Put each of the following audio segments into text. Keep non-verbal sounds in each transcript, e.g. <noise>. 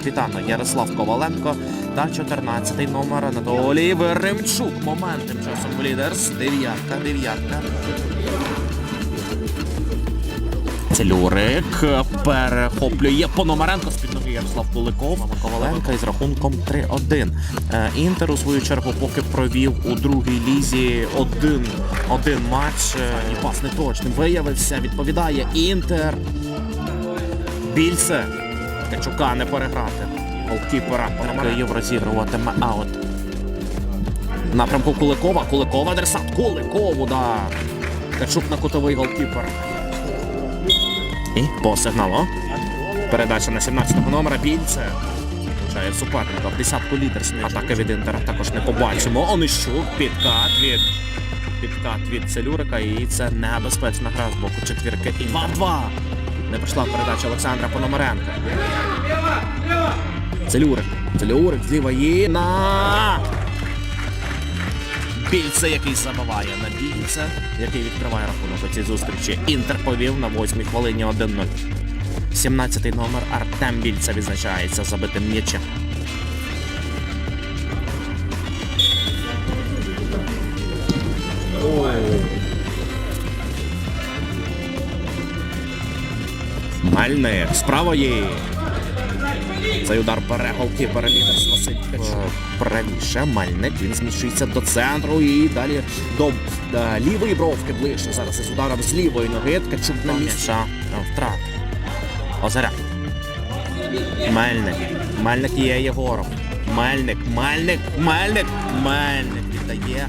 капітана Ярослав Коваленко та 14-й номер Анатолій Веремчук. Момент тим часом лідерс. Дев'ятка, дев'ятка. Целюрик перехоплює Пономаренко з-під ноги Ярослав Куликов. Мама Коваленка із рахунком 3-1. Е, Інтер у свою чергу поки провів у другій лізі один, один матч. Е, І пас неточним виявився. Відповідає Інтер. Більце. Ткачука не переграти. Голкіпера Київ розігруватиме аут. Напрямку Куликова. Куликова адресат. Куликову, да. Ткачук на кутовий голкіпер. І по сигналу. Передача на 17-го номера Більце. Влучає в суперника в десятку лідерської атаки від Інтера також не побачимо. Онищук, підкат від підкат від Целюрика. І це небезпечна гра з боку четвірки. 2-2. Не пройшла передача Олександра Пономаренка. Целюрик. Целюрик зліва є на Більце, який забиває на більце, який відкриває рахунок у цій зустрічі. Інтер повів на восьмій хвилині 1-0. 17-й номер Артем Більце відзначається забитим м'ячем. Мальник з правої. Цей удар бере голкіпер Василь Правіше Мальник. Він зміщується до центру і далі до е, лівої бровки ближче. Зараз із ударом з лівої ноги. Ткачук на місця. Втрат. Озаряд. Мельник. Мельник є Єгоров. Мельник, Мельник, Мельник, Мельник віддає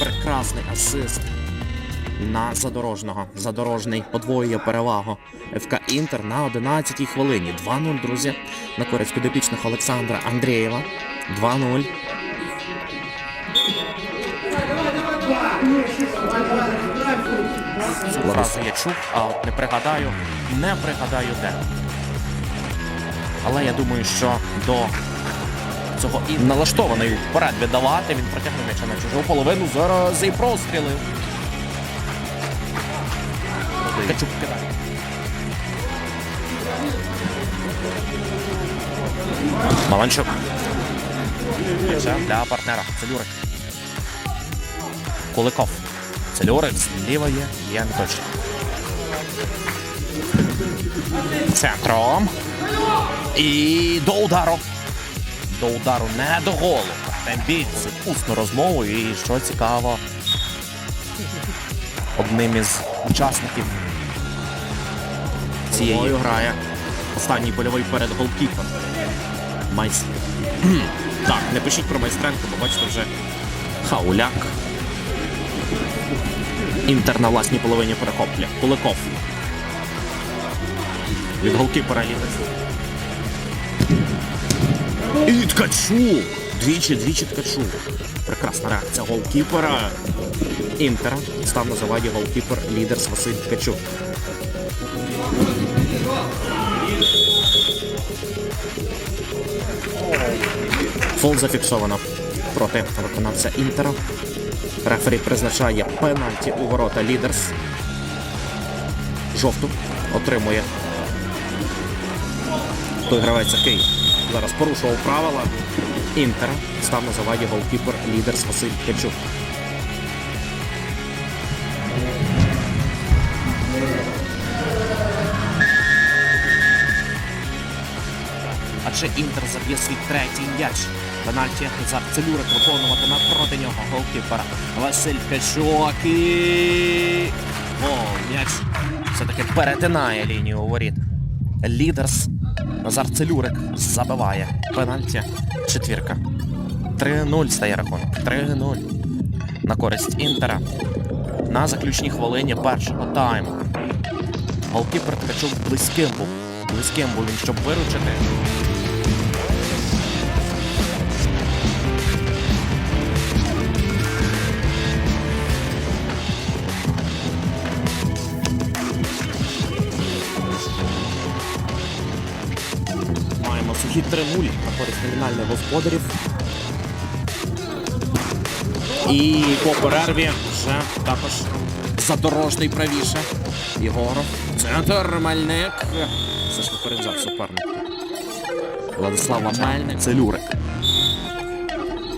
прекрасний асист на задорожного. Задорожний подвоює перевагу ФК Інтер на 11-й хвилині. 2-0, друзі, на користь підопічних Олександра Андрієва. 2-0. Зразу я чув, а от не пригадаю, не пригадаю де. Але я думаю, що до цього і налаштований вперед віддавати. Він протягнув м'яча на чужу половину. Зараз і прострілив. Ткачук кидає. Маланчук. Для партнера. Целюрик. Куликов. Целюрик зліва є. Є не точно. Центром. І до удару. До удару, не до голу. Тембійці. Усну розмову. І що цікаво, одним із учасників цієї грає останній польовий перед голкіпером. Майс. <clears throat> так, не пишіть про майстренко, бо бачите вже хауляк. Інтер на власній половині перехоплює. Куликов. Від голкіпера лізе. І Ткачук! Двічі, двічі Ткачук. Прекрасна реакція голкіпера. Інтера став на заваді голкіпер лідерс Василь Ткачук. Фол зафіксовано проти виконавця Інтера. Рефері призначає пенальті у ворота лідерс. Жовту отримує той гравець, який зараз порушував правила Інтера. Став на заваді голкіпер лідерс Василь Ткачук. Адже Інтер заб'є свій третій м'яч. Пенальті Назар Целюрик виконуватиме проти нього голкіпера Василь Ткачук і... О, м'яч все-таки перетинає лінію воріт. Лідерс Назар Целюрик забиває пенальті. Четвірка. 3-0 стає рахунок. 3-0. На користь Інтера. На заключній хвилині першого тайму. Голкіпер Ткачук близьким був. Близьким був він, щоб виручити. Маємо сухі 3 нуль на користь номінальних господарів. І по перерві вже також задорожний правіше. Єгоров. Центр Мальник. Все ж випереджав суперник. Владислава Мельник. Це Люрик.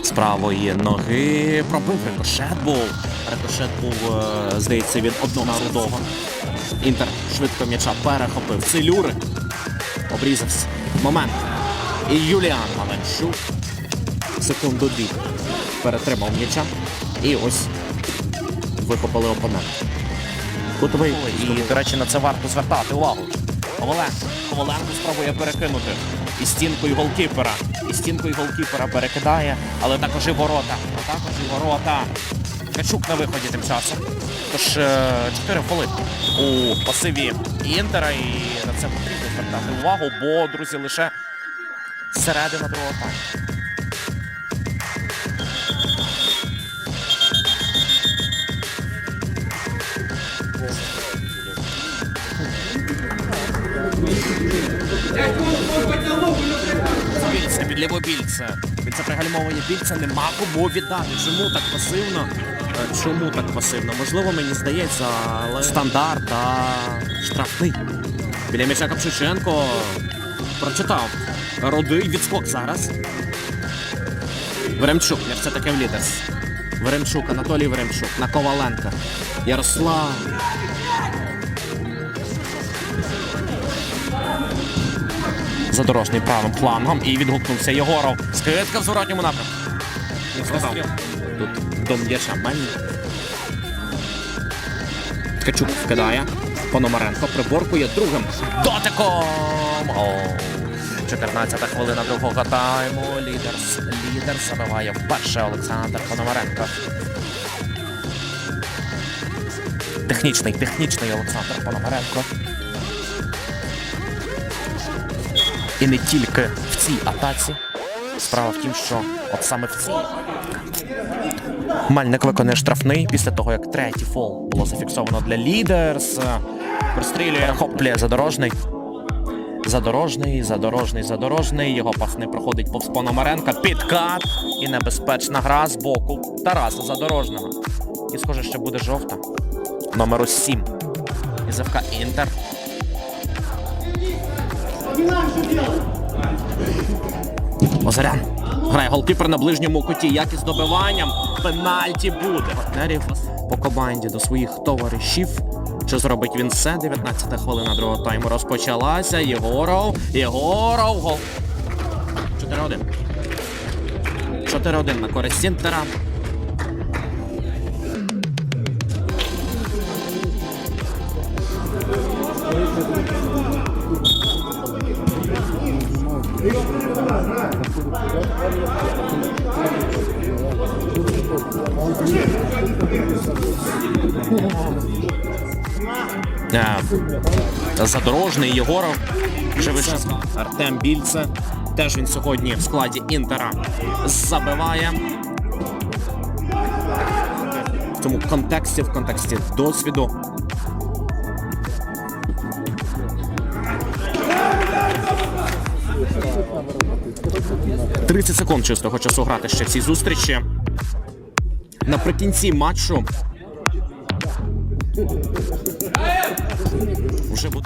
З правої ноги пробив рикошет був. Рикошет був, е, здається, від одного рудого. Інтер швидко м'яча перехопив. Це Люрик. Обрізався. Момент. І Юліан Маленчук. Секунду дві. Перетримав м'яча. І ось вихопили опонент. Кутовий. І, до речі, на це варто звертати увагу. Коваленко. Коваленко спробує перекинути. І стінкою голкіпера. І стінкою голкіпера перекидає, але також і ворота. А також і ворота. Качук на виході тим часом. Тож 4 хвилини у пасиві Інтера, і на це потрібно звертати увагу, бо, друзі, лише середина другого тайму. Більце, під лівобільце. Більце пригальмовує більце, нема кому віддати. Чому так пасивно? Е, Чому так пасивно? Можливо, мені здається, але стандарт та штрафний. Біля м'яча Капшиченко прочитав. Родий відскок зараз. Веремчук, я все таки в лідерс. Веремчук, Анатолій Веремчук, на Коваленка. Ярослав. Задорожний правим флангом і відгукнувся Єгоров. Скидка в зворотньому напрямку. Тут до м'яча Мельник. Ткачук вкидає. Пономаренко приборкує другим дотиком. О, 14 хвилина другого тайму. Лідерс. Лідер забиває вперше Олександр Пономаренко. Технічний, технічний Олександр Пономаренко. І не тільки в цій атаці. Справа в тім, що от саме в цій. Мальник виконує штрафний після того, як третій фол було зафіксовано для лідерс. Прострілює хоплє задорожний. Задорожний, задорожний, задорожний. Його пас не проходить повз Пономаренка. Підкат і небезпечна гра з боку Тараса Задорожного. І схоже, що буде жовта. Номеру 7. Із ФК Інтер. Озарян. Грає голкіпер на ближньому куті. Як із добиванням. Пенальті буде. Партнерів по команді до своїх товаришів. Чи зробить він все? 19 хвилина другого тайму розпочалася. Єгоров. Єгоров. Гол. 4-1. 4-1 на користь Сінтера. Е, Задорожний Єгоров. Живишевський. Артем Більце. Теж він сьогодні в складі Інтера забиває. В цьому контексті, в контексті досвіду. «30 секунд чистого часу грати ще в цій зустрічі. Наприкінці матчу. triple.